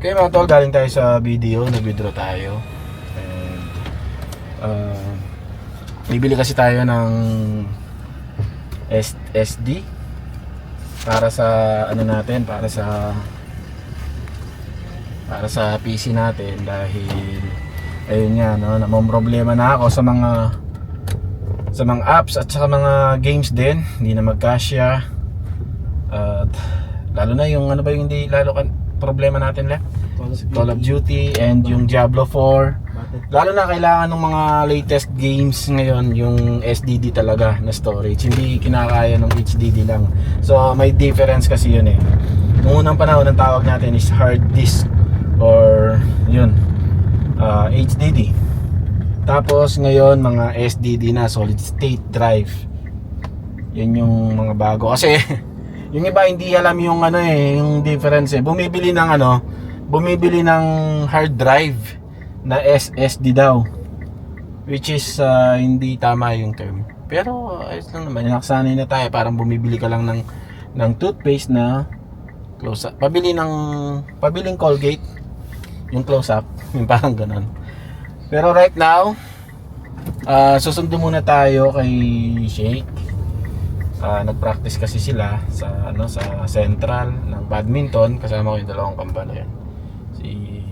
Okay mga tol, galing tayo sa video, nag-withdraw tayo. And, uh, bibili kasi tayo ng S- SD para sa ano natin, para sa para sa PC natin dahil ayun nga no, namang problema na ako sa mga sa mga apps at sa mga games din, hindi na magkasya. At lalo na yung ano ba yung hindi lalo kan problema natin left? Call of Duty and yung Diablo 4. Lalo na kailangan ng mga latest games ngayon yung SDD talaga na storage. Hindi kinakaya ng HDD lang. So may difference kasi yun eh. Noong unang panahon ang tawag natin is hard disk or yun uh, HDD. Tapos ngayon mga SDD na solid state drive. Yun yung mga bago kasi yung iba hindi alam yung ano eh, yung difference eh. Bumibili ng ano, bumibili ng hard drive na SSD daw. Which is uh, hindi tama yung term. Pero ayos lang naman, nakasanay na tayo. Parang bumibili ka lang ng ng toothpaste na close up. Pabili ng pabiling Colgate yung close up, yung parang ganun. Pero right now, uh, susundo muna tayo kay Shake. Ah, nag-practice kasi sila sa ano sa Central ng badminton kasama ko yung dalawang kambal yan. Si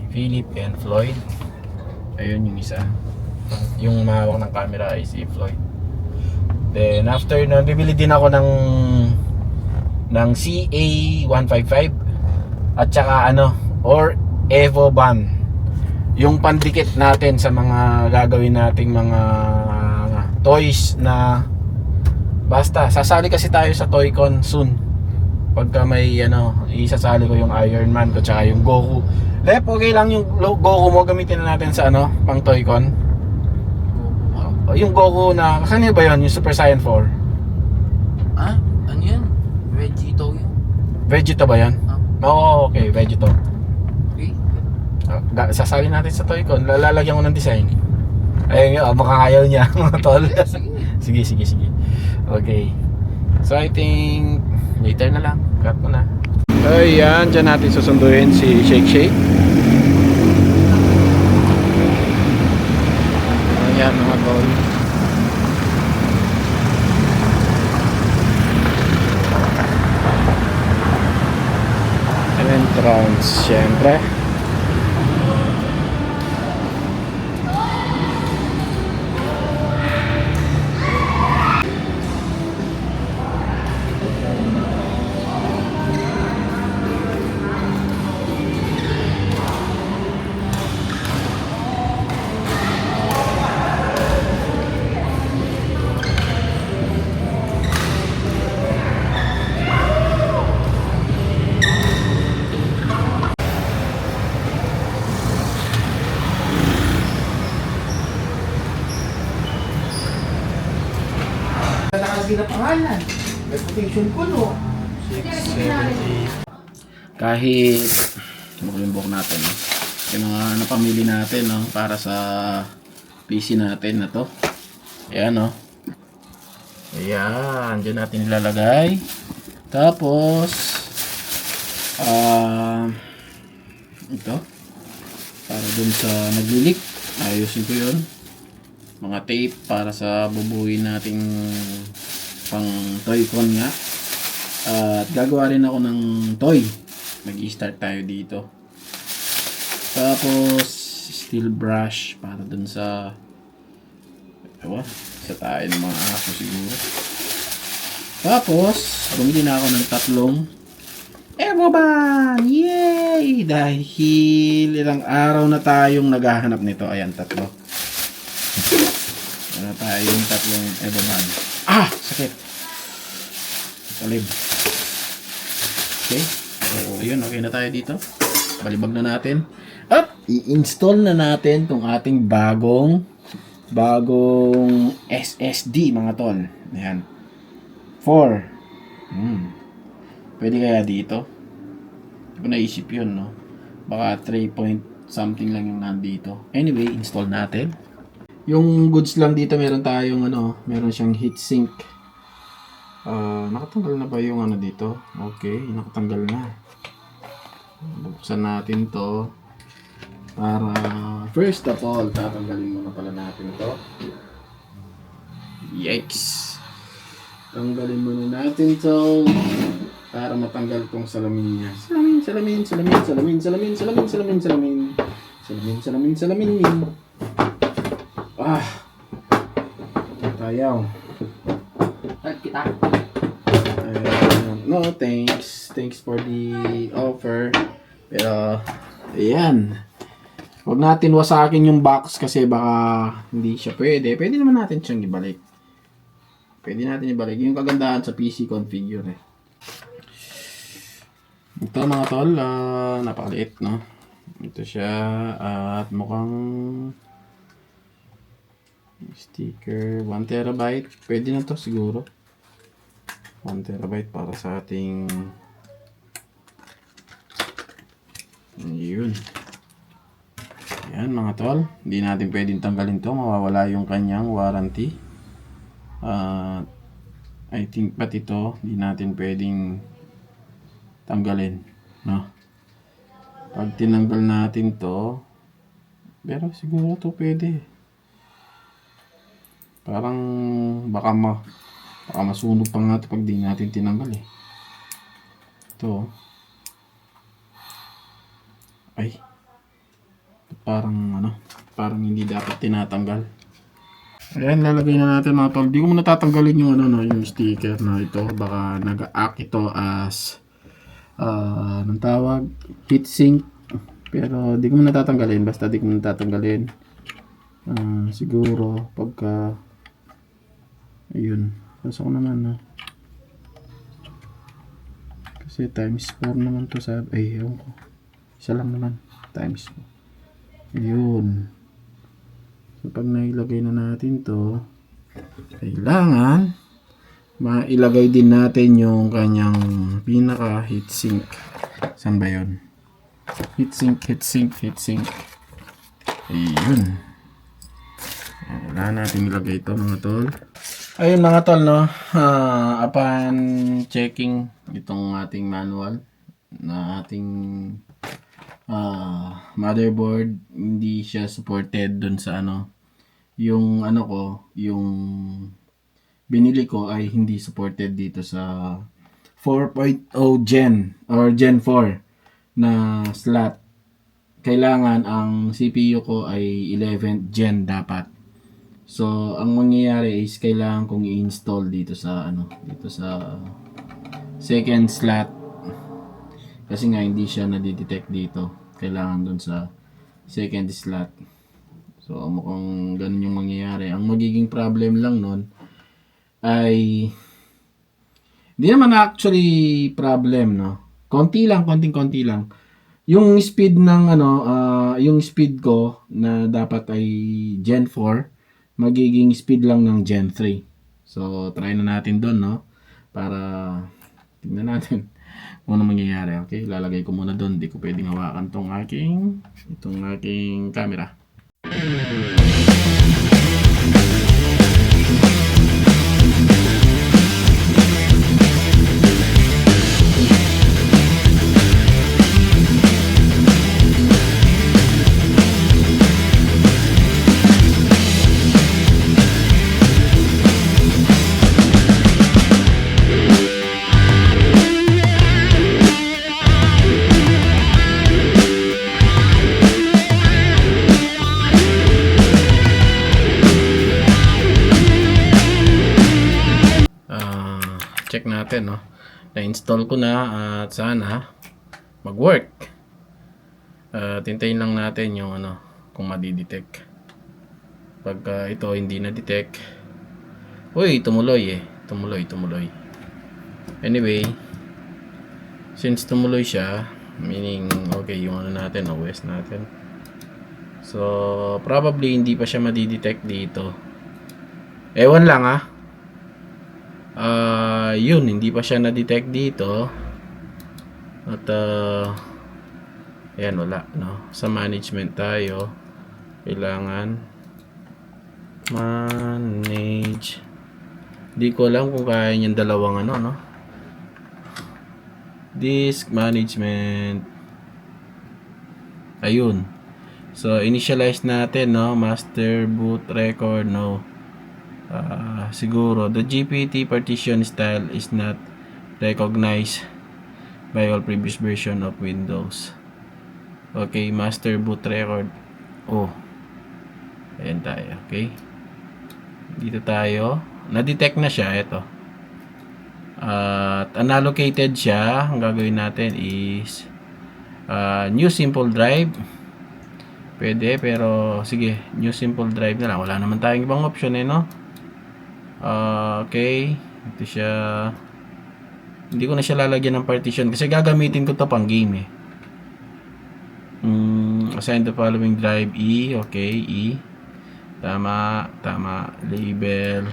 Philip and Floyd. Ayun yung isa. Yung mahawak ng camera ay si Floyd. Then after nun, bibili din ako ng ng CA155 at saka ano or Evo Ban. Yung pandikit natin sa mga gagawin nating mga toys na Basta, sasali kasi tayo sa Toycon soon. Pagka may ano, isasali ko yung Iron Man ko tsaka yung Goku. Lep, okay lang yung Goku mo gamitin na natin sa ano, pang Toycon. Oh, Yung Goku na, kanina ba yun? Yung Super Saiyan 4? Ah, ano yan? Vegito yun. Vegeta ba yan? Ah, Oo, okay, Vegito. okay. Ah, Sasali natin sa Toycon, lalagyan ko ng design. Ayun baka ayaw niya, mga tol. sige, sige, sige. Okay. So I think later na lang. Cut mo na. Ayan, dyan natin susunduin si Shake Shake. Ayan mga tol. Entrance, syempre. Nakalagay pangalan. Reputation ko, no? 670 kahit maglimbok natin no? yung mga napamili natin no? para sa PC natin na to ayan no ayan dyan natin ilalagay tapos ah ito para dun sa naglilik ayusin ko yun mga tape para sa bubuhin nating pang toy con nga at gagawa rin ako ng toy. Mag-start tayo dito. Tapos, steel brush para dun sa ewan, sa tayo ng mga aso siguro. Tapos, bumili na ako ng tatlong Evoban! Yay! Dahil ilang araw na tayong naghahanap nito. Ayan, tatlo. Ano tayong tatlong Evoban. Ah! Sakit! Talib. Okay. So, ayun, okay na tayo dito. Balibag na natin. At i-install na natin tong ating bagong bagong SSD mga tol. Ayan. 4. Hmm. Pwede kaya dito? Hindi ko naisip yun, no? Baka 3 point something lang yung nandito. Anyway, install natin. Yung goods lang dito, meron tayong ano, meron siyang heatsink. Ah, nakatanggal na ba yung ano dito? Okay, nakatanggal na. Buksan natin to. Para, first of all, tatanggalin muna pala natin to. Yikes! Tanggalin muna natin to. Para matanggal tong salamin niya. Salamin, salamin, salamin, salamin, salamin, salamin, salamin, salamin. Salamin, salamin, salamin. Ah! Tayaw. Saan kita? Ayan. no, thanks. Thanks for the offer. Pero, ayan. Huwag natin wasakin yung box kasi baka hindi siya pwede. Pwede naman natin siyang ibalik. Pwede natin ibalik. Yung kagandahan sa PC configure eh. Ito mga tol, ah, napakaliit no. Ito siya at mukhang sticker. 1 terabyte. Pwede na to siguro. 1 terabyte para sa ating yun yan mga tol. Hindi natin pwedeng tanggalin to. Mawawala yung kanyang warranty. At I think pati ito hindi natin pwedeng tanggalin no? Pag tinanggal natin to pero siguro to pwede parang baka ma Baka masunog pa nga ito pag di natin tinanggal eh. Ito. oh. Ay. Parang ano, parang hindi dapat tinatanggal. Ayan, lalagay na natin mga tol. Di ko muna tatanggalin yung ano no, yung sticker na ito. Baka nag-act ito as ah anong tawag? Heatsink. Pero di ko muna tatanggalin. Basta di ko muna tatanggalin. Ah, siguro pagka ayun Pasok naman na. Kasi times 4 naman to sa... Ay, ewan ko. Isa lang naman. Times 4. Ayun. So, pag nailagay na natin to, kailangan mailagay din natin yung kanyang pinaka heatsink. Saan ba yun? Heatsink, heatsink, heatsink. Ayun. Wala natin ilagay ito mga tol. Ayun mga tol, no? Ah, upon checking itong ating manual na ating ah, motherboard, hindi siya supported dun sa ano. Yung ano ko, yung binili ko ay hindi supported dito sa 4.0 Gen or Gen 4 na slot. Kailangan ang CPU ko ay 11th Gen dapat. So, ang mangyayari is kailangan kong i-install dito sa ano, dito sa second slot. Kasi nga hindi siya nadidetect dito. Kailangan dun sa second slot. So, mukhang ganun yung mangyayari. Ang magiging problem lang nun ay hindi naman actually problem, no? Konti lang, konting-konti lang. Yung speed ng ano, ah, yung speed ko na dapat ay Gen 4 magiging speed lang ng Gen 3. So, try na natin doon, no? Para tingnan natin kung ano mangyayari. Okay, lalagay ko muna doon. Di ko pwedeng hawakan tong aking, itong aking camera. Natin, no? Na-install ko na at sana mag-work. Uh, tintayin lang natin yung ano, kung madidetect. Pagka ito hindi na-detect, uy, tumuloy eh. Tumuloy, tumuloy. Anyway, since tumuloy siya, meaning, okay, yung ano natin, OS natin. So, probably hindi pa siya madidetect dito. Ewan lang ah. Ah, yun, hindi pa siya na-detect dito. At uh, ayan wala, no. Sa management tayo. Kailangan manage. Di ko alam kung kaya niyang dalawang ano, no. Disk management. Ayun. So, initialize natin, no? Master boot record, no? Siguro, the GPT partition style is not recognized by all previous version of Windows. Okay, master boot record. Oh. Ayan tayo, okay? Dito tayo. Na-detect na siya, ito. At unallocated siya. Ang gagawin natin is ah, new simple drive. Pwede, pero sige, new simple drive na lang. Wala naman tayong ibang option eh, no? Ah, okay. Ito siya. Hindi ko na siya lalagyan ng partition kasi gagamitin ko to pang game eh. Mm, assign the following drive E. Okay, E. Tama, tama. Label.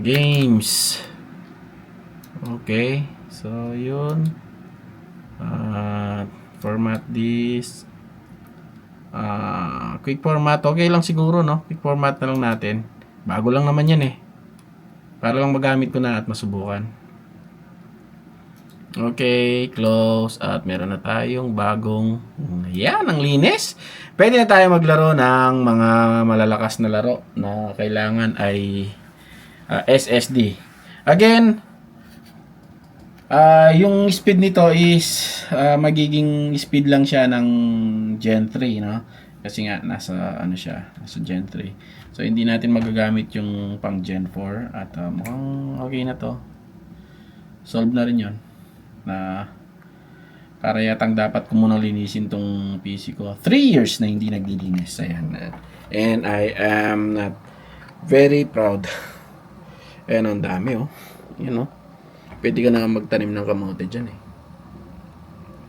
Games. Okay. So, yun. Ah, format this. Ah, quick format. Okay lang siguro, no? Quick format na lang natin. Bago lang naman yan eh. Para lang magamit ko na at masubukan. Okay, close. At meron na tayong bagong... Yan, ang linis. Pwede na tayo maglaro ng mga malalakas na laro na kailangan ay ah, SSD. Again, ah yung speed nito is ah, magiging speed lang siya ng Gen 3, no? Kasi nga nasa ano siya, nasa Gen 3. So hindi natin magagamit yung pang Gen 4 at ah, mukhang okay na to. Solve na rin 'yon. Na para yatang dapat ko muna linisin tong PC ko. 3 years na hindi naglilinis. Ayan. And I am not very proud. Ayan, ang dami oh. You know. Pwede ka na magtanim ng kamote dyan eh.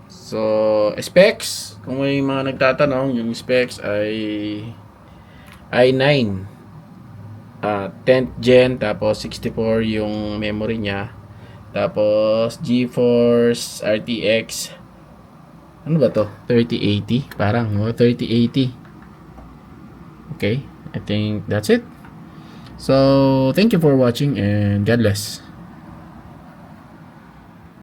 So, specs. Kung may mga nagtatanong, yung specs ay i9 ah 10th gen tapos 64 yung memory niya. Tapos GeForce RTX ano ba to? 3080 parang oh, 3080 okay I think that's it. So thank you for watching and God bless